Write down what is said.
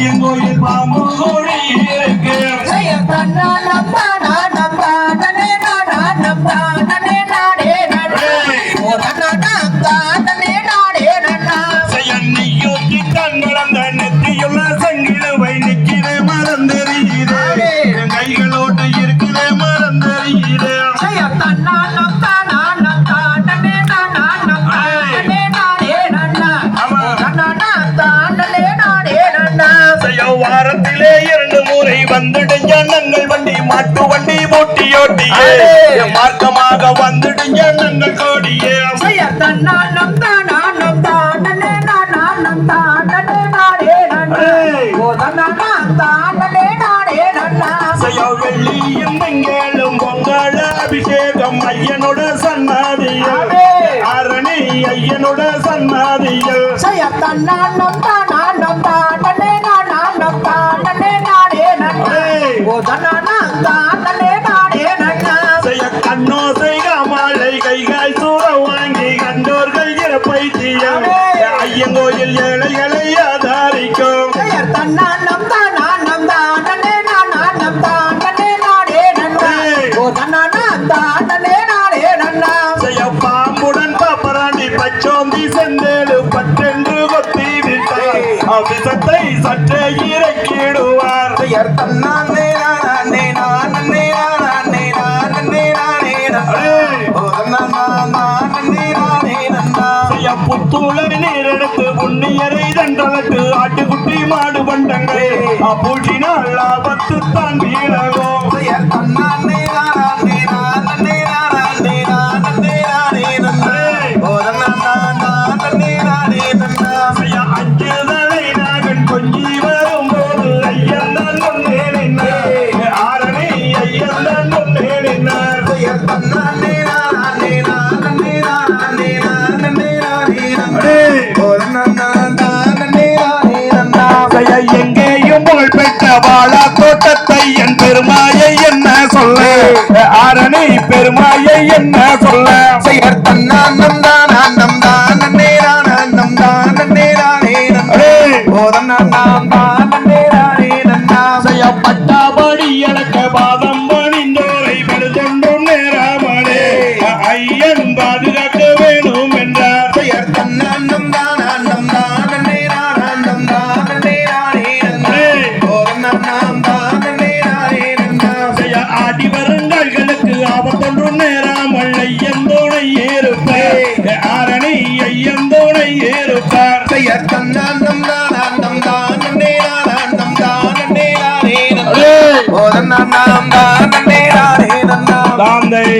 越多也发模 ஊரை வந்துடும் ஜனங்கள் வண்டி மாட்டு வண்டி பூட்டியோட்டியே மார்க்கமாக வந்துடும் ஜனங்கள் கோடியே. அபிஷேகம் ஐயனோட சன்னாதியல் அரணி ஐயனோட சன்னாதியல் கோயில் ஏழைகளை ஆதாரிக்கும். பாம்புடன் பாப்பராண்டி பச்சோந்தி செந்தேடு பட்டென்று கொத்தி விட்டார். அவ்விசத்தை சற்றே இறக்கிடுவார். தன்னானே புத்தூளை நேரெடுத்து உன்னியரை தண்டலட்டு ஆட்டுக்குட்டி மாடு பண்டங்களே. அப்பூட்டினால் ஆபத்து தான் வீழ ஆரணி பெருமாயை என்ன சொல்ல? செய்யர் தன்னானம் தான் ஆனம் தான் நேரான நேரானே போதன்னா தாந்தை.